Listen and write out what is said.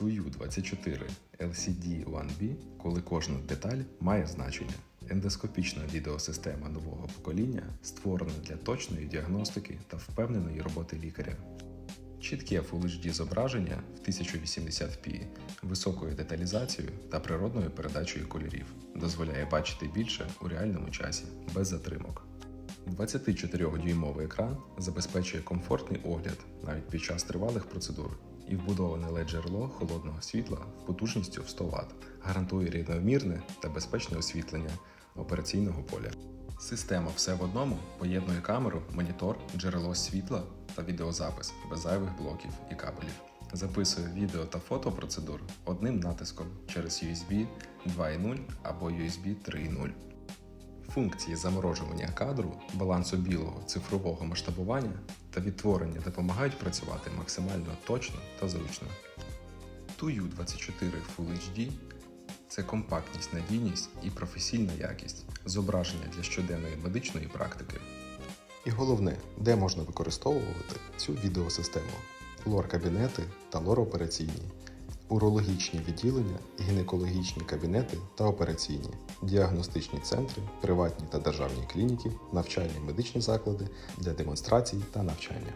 TUU24 LCD 1B, коли кожна деталь має значення. Ендоскопічна відеосистема нового покоління створена для точної діагностики та впевненої роботи лікаря. Чітке Full HD зображення в 1080p, високою деталізацією та природною передачею кольорів дозволяє бачити більше у реальному часі, без затримок. 24-дюймовий екран забезпечує комфортний огляд навіть під час тривалих процедур і вбудоване led джерело холодного світла потужністю в 100 Вт гарантує рівномірне та безпечне освітлення операційного поля. Система все в одному поєднує камеру, монітор, джерело світла та відеозапис без зайвих блоків і кабелів. Записує відео та фото процедур одним натиском через USB 2.0 або USB 3.0. Функції заморожування кадру, балансу білого цифрового масштабування та відтворення допомагають працювати максимально точно та зручно. TUU24 Full HD це компактність, надійність і професійна якість, зображення для щоденної медичної практики. І головне, де можна використовувати цю відеосистему: лор-кабінети та лор-операційні, урологічні відділення, гінекологічні кабінети та операційні, діагностичні центри, приватні та державні клініки, навчальні медичні заклади для демонстрацій та навчання.